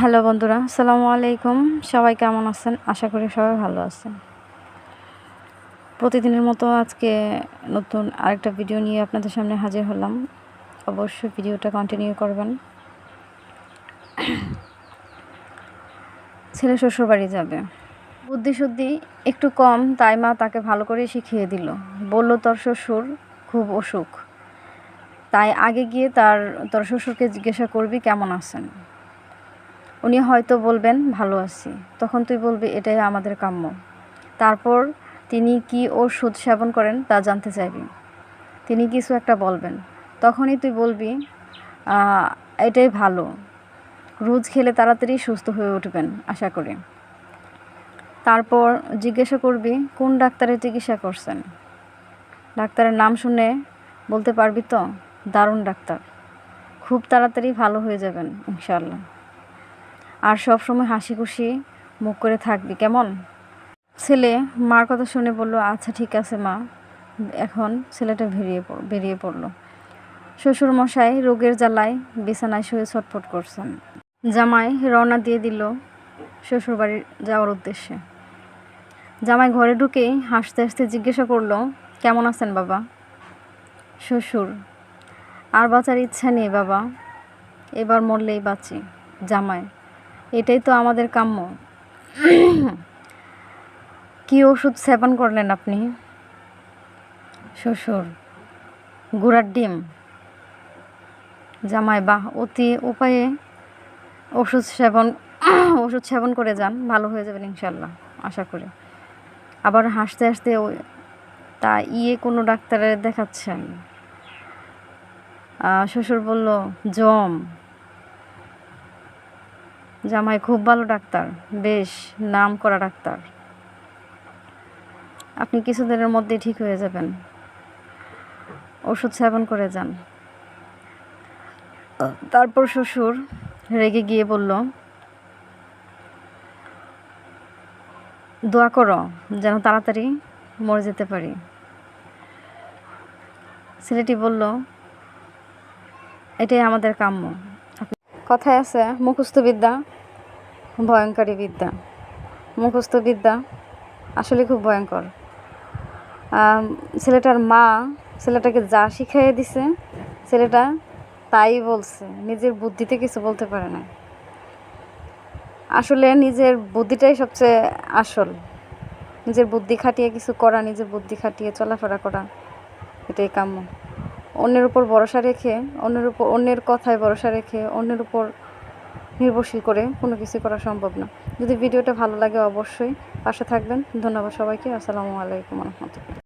Hello বন্ধুরা, আসসালামু আলাইকুম। সবাই কেমন আছেন? আশা করি সবাই ভালো আছেন। প্রতিদিনের মতো আজকে নতুন আরেকটা ভিডিও নিয়ে আপনাদের সামনে হাজির হলাম। অবশ্যই ভিডিওটা কন্টিনিউ করবেন। ছেলে শ্বশুর বাড়ি যাবে। বুদ্ধি শুদ্ধি একটু কম, তাই মা তাকে ভালো করে শিখিয়ে দিল। বলল, তোর শ্বশুর খুব অসুখ। তাই আগে গিয়ে তার, তোর শ্বশুরকে জিজ্ঞাসা করবি কেমন আছেন? উনি হয়তো বলবেন, ভালো আছি। তখন তুই বলবি, এটাই আমাদের কাম্য। তারপর তিনি কি ওষুধ সেবন করেন, তা জানতে চাইবি। তিনি কিছু একটা বলবেন। তখনই তুই বলবি এটাই ভালো। রোজ খেলে তাড়াতাড়ি সুস্থ হয়ে উঠবেন, আশা করি। তারপর জিজ্ঞাসা করবি, কোন ডাক্তারের চিকিৎসা করছেন? ডাক্তারের নাম শুনে বলতে পারবি তো, দারুণ ডাক্তার। খুব তাড়াতাড়ি ভালো হয়ে যাবেন ইনশাল্লাহ আর সব সময় হাসি খুশি মুখ করে থাকবি, কেমন? ছেলে, মার কথা শুনে বলল আচ্ছা ঠিক আছে, মা। এখন ছেলেটা বেরিয়ে বেরিয়ে পড়ল। শ্বশুর মশাই রোগের জ্বালায় বিছানায় শুয়ে ছটফট করছেন। জামাই রওনা দিয়ে দিল শ্বশুর বাড়ি যাওয়ার উদ্দেশ্যে। জামাই ঘরে ঢুকেই হাসতে হাসতে জিজ্ঞাসা করল, কেমন আছেন বাবা? শ্বশুর, আর বাঁচার ইচ্ছা নেই বাবা। এবার মরলেই বাঁচি। জামাই এটাই তো আমাদের কাম্য। কি ওষুধ সেবন করলেন আপনি? শ্বশুর, গুড়ার ডিম। জামাই, বাহ, অতি উপায়ে ওষুধ সেবন ওষুধ সেবন করে যান, ভালো হয়ে যাবেন ইনশাল্লাহ আশা করি। আবার হাসতে হাসতে ওই, তা ইয়ে কোনো ডাক্তারের দেখাচ্ছেন। শ্বশুর বলল, জম। জামাই খুব ভালো ডাক্তার, বেশ নাম করা ডাক্তার। আপনি কিছুদিনের মধ্যে ঠিক হয়ে যাবেন। ওষুধ সেবন করে যান। তারপর শ্বশুর রেগে গিয়ে বলল, দোয়া করো যেন তাড়াতাড়ি মরে যেতে পারি। ছেলেটি বলল, এটাই আমাদের কাম্য। কথায় আছে, মুখস্থ বিদ্যা ভয়ঙ্করী বিদ্যা। মুখস্থ বিদ্যা আসলে খুব ভয়ঙ্কর ছেলেটার মা ছেলেটাকে যা শিখাইয়ে দিছে, ছেলেটা তাই বলছে, নিজের বুদ্ধিতে কিছু বলতে পারে না আসলে নিজের বুদ্ধিটাই সবচেয়ে আসল। নিজের বুদ্ধি খাটিয়ে কিছু করা, নিজের বুদ্ধি খাটিয়ে চলাফেরা করা, এটাই কাম্য। অন্যের উপর ভরসা রেখে, অন্যের উপর, অন্যের কথায় ভরসা রেখে, অন্যের উপর নির্ভরশীল করে কোনো কিছু করা সম্ভব না। যদি ভিডিওটা ভালো লাগে অবশ্যই পাশে থাকবেন। ধন্যবাদ সবাইকে। আসসালামু আলাইকুম রহমতুল্লাহ।